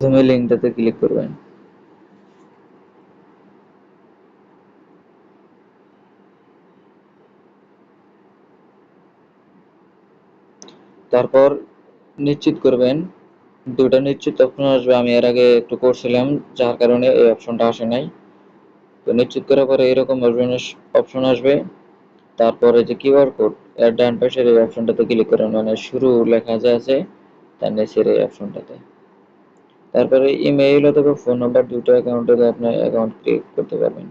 প্রথমে লিঙ্কটাতে ক্লিক করবেন। তারপর নিশ্চিত করবেন দুটা নিশ্চিত অপশন আসবে। আমি এর আগে একটু করছিলাম, যার কারণে এই অপশনটা আসে নাই। তো নিশ্চিত করার পরে এরকম অপশন আসবে। তারপরে যে কিউআর কোড এর ডান পাশের এই অপশনটাতে ক্লিক করবেন মানে শুরু লেখা যে আছে তার নিচের এই অপশনটাতে তারপরে ইমেইল অথবা ফোন নাম্বার দুটো অ্যাকাউন্টে আপনার অ্যাকাউন্ট ক্রিয়েট করতে পারবেন।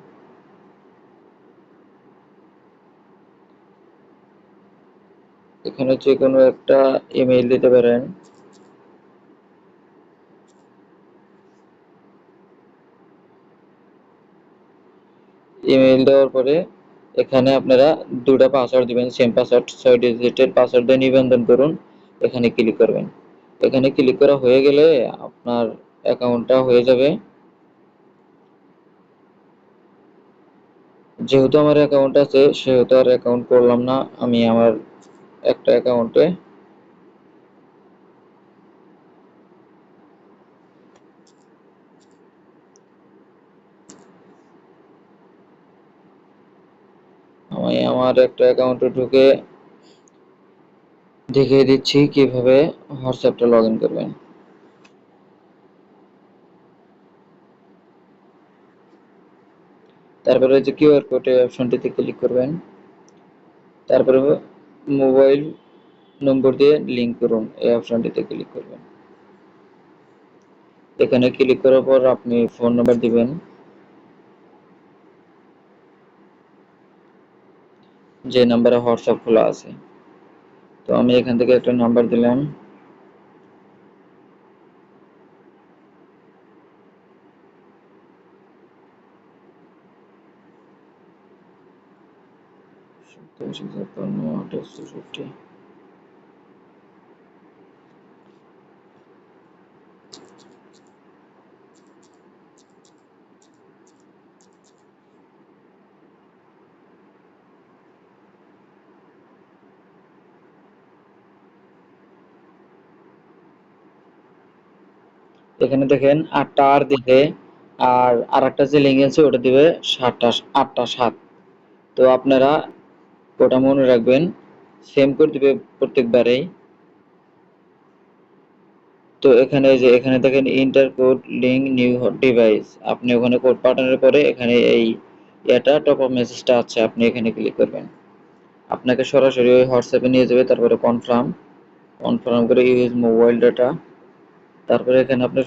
এখানে যে কোনো একটা ইমেইল দিতে পারেন। ইমেইল দেওয়ার পরে এখানে আপনারা দুটা পাসওয়ার্ড দিবেন সেম পাসওয়ার্ড ছয় ডিজিটের পাসওয়ার্ড দিয়ে নিবন্ধন করুন, এখানে ক্লিক করবেন। এখানে ক্লিক করা হয়ে গেলে আপনার অ্যাকাউন্টটা হয়ে যাবে। যেহেতু আমার অ্যাকাউন্ট আছে, সেহেতু আর অ্যাকাউন্ট করলাম না। আমি আমার একটা অ্যাকাউন্টে আমি আমার একটা অ্যাকাউন্টে ঢুকে দেখিয়ে দিচ্ছি কীভাবে হোয়াটসঅ্যাপটা লগ ইন করবেন। তারপরে যে কিউআর কোড এই অপশনটিতে ক্লিক করবেন। তারপরে মোবাইল নম্বর দিয়ে লিংক করুন, এই অপশনটিতে ক্লিক করবেন। এখানে ক্লিক করার পর আপনি ফোন নাম্বার দিবেন। যে নাম্বারে হোয়াটসঅ্যাপ খোলা আছে। তো আমি এখান থেকে একটা নাম্বার দিলাম সপ্তাশি ছাপ্পান্ন আঠাশ চৌষট্টি এখানে দেখেন আটটা আর দিবে, আর আর একটা যে লিঙ্ক আছে ওটা দিবে সাতটা, আটটা সাত। তো আপনারা ওটা মনে রাখবেন সেম করে দিবে প্রত্যেকবারেই। তো এখানে যে, এখানে দেখেন enter code link new device আপনি ওখানে কোড পাঠানোর পরে এখানে এই এটা টপ আপ মেসেজটা আছে, আপনি এখানে ক্লিক করবেন। আপনাকে সরাসরি ওই হোয়াটসঅ্যাপে নিয়ে যাবে, তারপরে কনফার্ম কনফার্ম করে ইউজ মোবাইল ডাটা তারপরে এখানে আপনার